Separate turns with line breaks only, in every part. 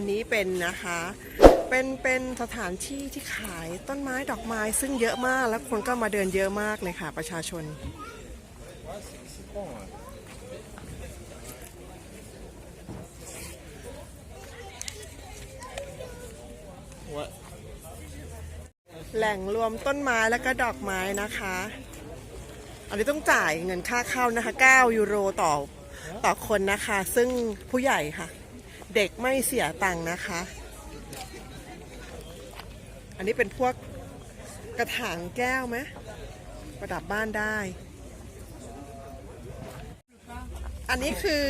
อันนี้เป็นนะคะ เป็นเป็นสถานที่ที่ขายต้นไม้ดอกไม้ซึ่งเยอะมากแล้วคนก็มาเดินเยอะมากเลยค่ะ ประชาชน แหล่งรวมต้นไม้และก็ดอกไม้นะคะ อันนี้ต้องจ่ายเงินค่าเข้านะคะ 9 ยูโรต่อต่อคนนะคะ ซึ่งผู้ใหญ่ค่ะ เด็กไม่เสียตังค์นะคะ อันนี้เป็นพวกกระถางแก้วไหมประดับบ้านได้ อันนี้คือ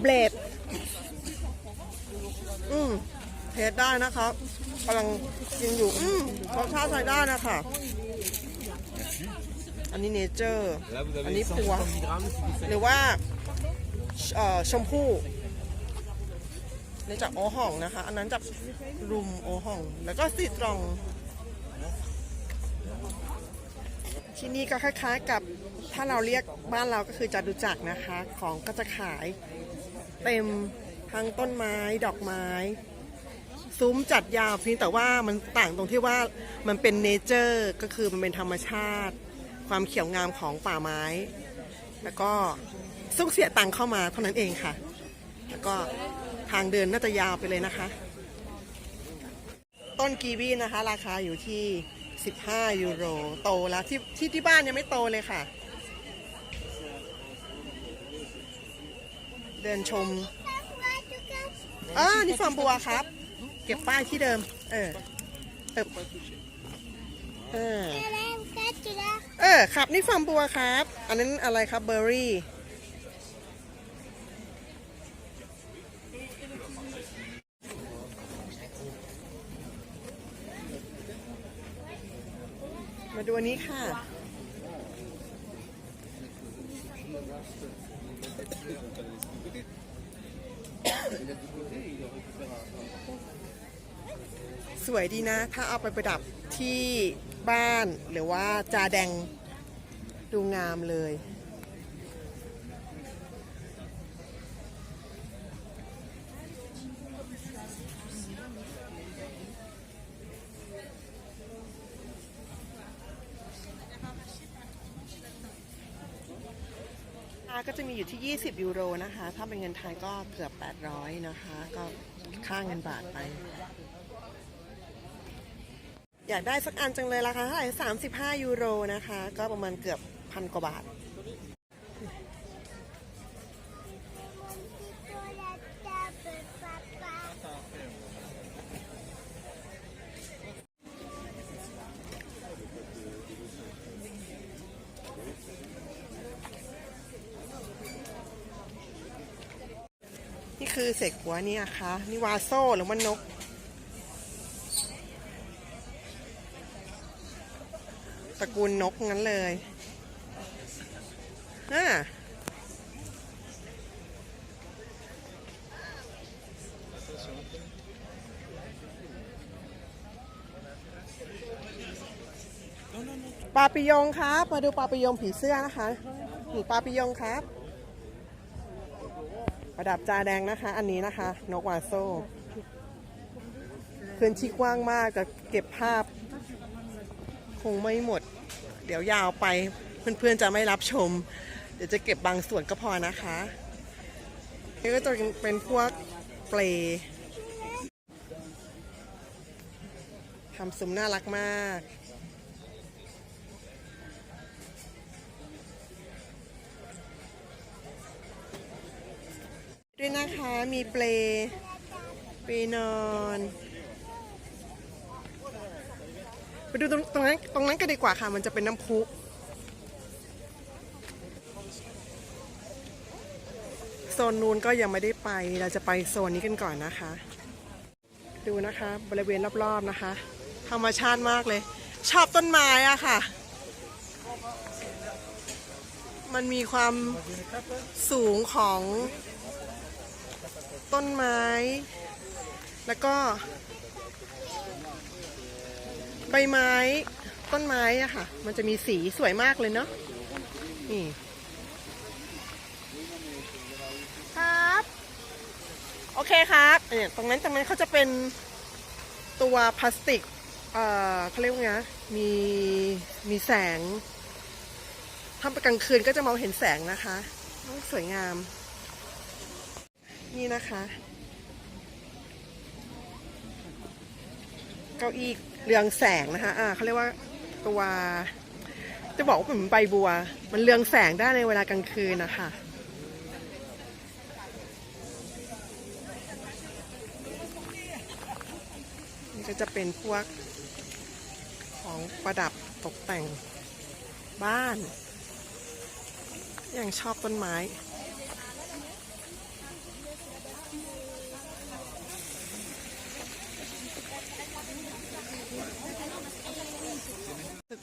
เบลดอืมเทสได้นะครับกำลังกินอยู่ อืมรสชาติใช้ได้นะคะอันนี้เนเจอร์ อันนี้ปัว หรือว่าชมพู่ นี่จากโอห่องนะคะ อันนั้นจากรุมโอห่อง แล้วก็ซีตรอง ที่นี่ก็คล้ายๆกับถ้าเราเรียกบ้านเราก็คือจตุจักรนะคะ ของก็จะขายเต็มทั้งต้นไม้ดอกไม้ ซุ้มจัดยาวเพียงแต่ว่ามันต่างตรงที่ว่ามันเป็นเนเจอร์ก็คือมันเป็นธรรมชาติ ความเขียวงามของป่าไม้ แล้วก็ซุกเสียตังเข้ามาเท่านั้นเองค่ะ แล้วก็ทางเดินน่าจะยาวไปเลยนะคะ ต้นกีวีนะคะ ราคาอยู่ที่ 15 ยูโร โตแล้วที่ที่ที่บ้านยังไม่โตเลยค่ะ เดินชมอ่านี่ฟาร์มบัวครับ เก็บป้ายที่เดิมเออเออเออเออ ครับ นี่ฟาร์มบัวครับ อันนั้นอะไรครับเบอร์รี่ วันนี้ค่ะ สวยดีนะ ถ้าเอาไปประดับที่บ้านหรือว่าจาแดงดูงามเลย ก็จะมีอยู่ที่ 20 ยูโรนะคะ ถ้าเป็นเงินไทยก็เกือบ 800 นะคะ ก็ค่าเงินบาทไป อยากได้สักอันจังเลยราคาเท่าไหร่35 ยูโรนะคะ ก็ประมาณเกือบพันกว่าบาท นี่ คือเศษหัวนี่นะคะนี่วาโซ่หรือว่านก ตระกูลนกงั้นเลยอ่าปลาปิยงครับ มาดูปลาปิยงผีเสื้อนะคะปลาปิยงครับ ประดับจาแดงนะคะ อันนี้นะคะ นกวาโซ่พื้นที่กว้างมากจะเก็บภาพ คงไม่หมด เดี๋ยวยาวไปเพื่อนๆจะไม่รับชม เดี๋ยวจะเก็บบางส่วนก็พอนะคะนี่ก็จะเป็นพวกเปลทำซุ้มน่ารักมาก ด้วยนะคะมีเปลเปลนอนไปดูตรงตรงนั้นตรงนั้นกันดีกว่าค่ะ มันจะเป็นน้ำพุโซนนู้นก็ยังไม่ได้ไปเราจะไปโซนนี้กันก่อนนะคะ ดูนะคะบริเวณรอบๆนะคะ ธรรมชาติมากเลย ชอบต้นไม้อะค่ะ มันมีความสูงของ ต้นไม้ แล้วก็ใบไม้ต้นไม้อะค่ะ มันจะมีสีสวยมากเลยเนาะนี่ครับ โอเคครับเนี่ยตรงนั้นตรงนั้นเขาจะเป็นตัวพลาสติก เอ่อเขาเรียกว่าไงนะมีมีแสงถ้าเป็นกลางคืนก็จะมองเห็นแสงนะคะ สวยงาม นี่นะคะ เก้าอี้เรืองแสงนะคะ อ่าเขาเรียกว่าตัวจะบอกว่าเหมือนใบบัว มันเรืองแสงได้ในเวลากลางคืนนะคะนี่ก็จะเป็นพวกของประดับตกแต่งบ้าน อยังชอบต้นไม้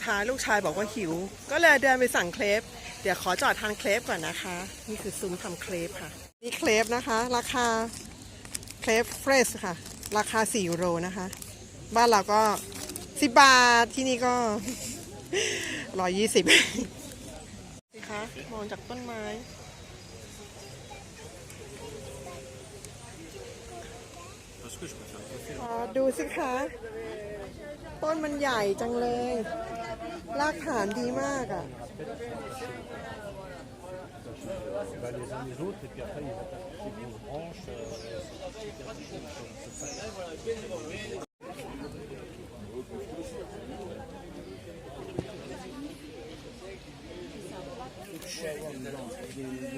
ท้ายลูกชายบอกว่าหิว ก็เลยเดินไปสั่งเครปเดี๋ยวขอจอดทานเครปก่อนนะคะ นี่คือซุ้มทำเครปค่ะ นี่เครปนะคะ ราคาเครปเฟรชค่ะ ราคา4ยูโรนะคะ บ้านเราก็ 10 บาทที่นี่ก็120สิคะมองจากต้นไม้ ดูสิคะ ต้นมันใหญ่จังเลย รากฐานดีมากอะ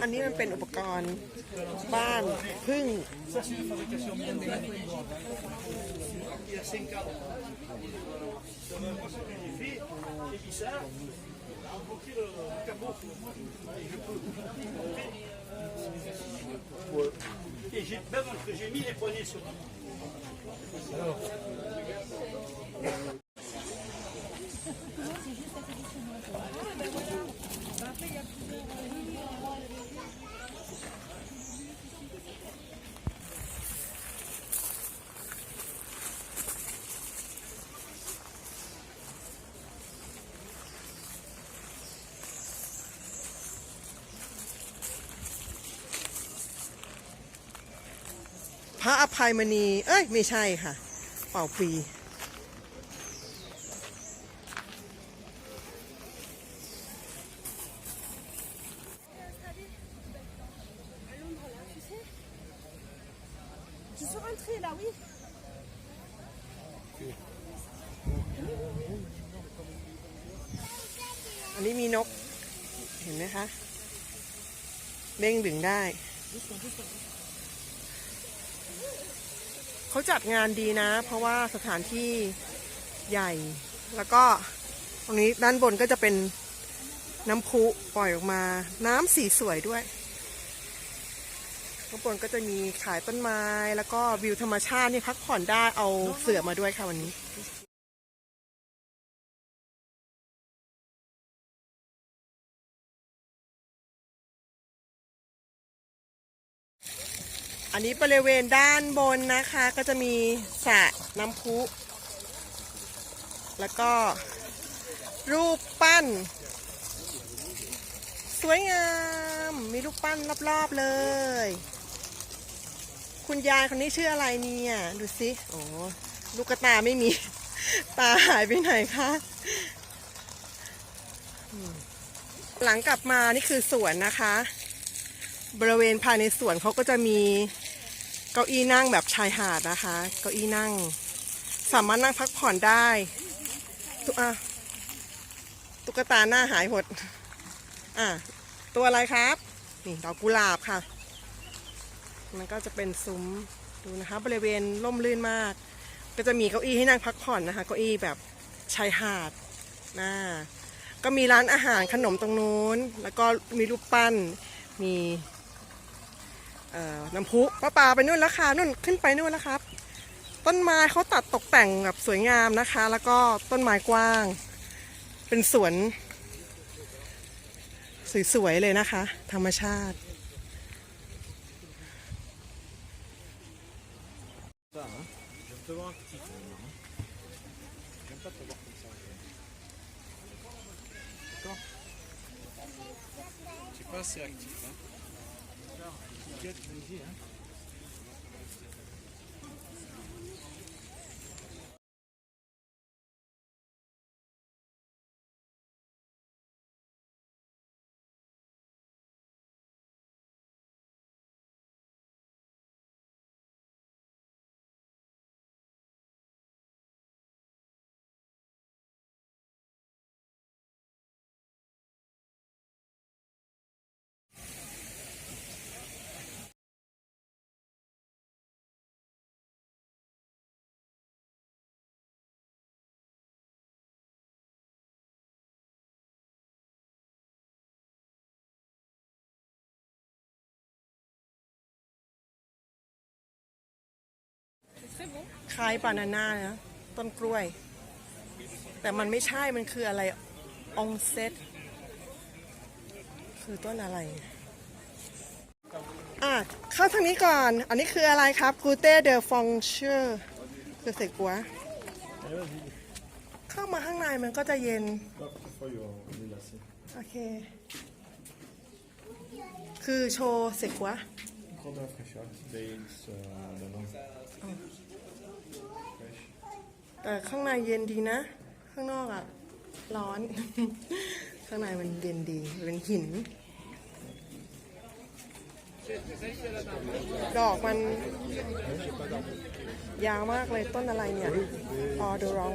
อันนี้มันเป็นอุปกรณ์บ้านพึ่ง ระอภัยมณี เอ้ย ไม่ใช่ค่ะ เป่าปี
Je suis rentrée là, oui.
อันนี้มีนก เห็นไหมคะเด้งดึงได้ เขาจัดงานดีนะ เพราะว่าสถานที่ใหญ่ แล้วก็ตรงนี้ด้านบนก็จะเป็นน้ำพุปล่อยออกมา น้ำสีสวยด้วยข้างบนก็จะมีขายต้นไม้ แล้วก็วิวธรรมชาตินี่พักผ่อนได้เอาเสือมาด้วยค่ะวันนี้ อันนี้บริเวณด้านบนนะคะ ก็จะมีสระน้ำพุ แล้วก็รูปปั้น สวยงาม มีรูปปั้นรอบๆเลย คุณยายคนนี้ชื่ออะไรเนี่ย ดูสิโอ้ลูกตาไม่มี ตาหายไปไหนคะหลังกลับมานี่คือสวนนะคะ บริเวณภายในสวนเขาก็จะมี เก้าอี้นั่งแบบชายหาดนะคะ เก้าอี้นั่ง สามารถนั่งพักผ่อนได้ตุอะตุ๊กตาหน้าหายหด อะตัวอะไรครับ นี่ดอกกุหลาบค่ะ มันก็จะเป็นซุ้มดูนะคะ บริเวณร่มรื่นมาก ก็จะมีเก้าอี้ให้นั่งพักผ่อนนะคะ เก้าอี้แบบชายหาดนะก็มีร้านอาหารขนมตรงนู้น แล้วก็มีรูปปั้น มี น้ำพุป้าปาไปนู่นแล้วค่ะนู่นขึ้นไปนู่นแล้วครับ ต้นไม้เขาตัดตกแต่งแบบสวยงามนะคะ แล้วก็ต้นไม้กว้าง เป็นสวน สวยๆเลยนะคะ ธรรมชาติ คล้ายบานาน่านะ ต้นกล้วย แต่มันไม่ใช่มันคืออะไรองเซตคือต้นอะไรอะเข้าทางนี้ก่อน อันนี้คืออะไรครับกูเต้เดอฟองเชอร์คือเสกัว เข้ามาข้างในมันก็จะ yen โอเค คือโชว์เสกัว แต่ข้างในเย็นดีนะ ข้างนอกอะร้อน ข้างในมันเย็นดีเป็นหิน ดอกมันยาวมากเลยต้นอะไรเนี่ยออเดร้อง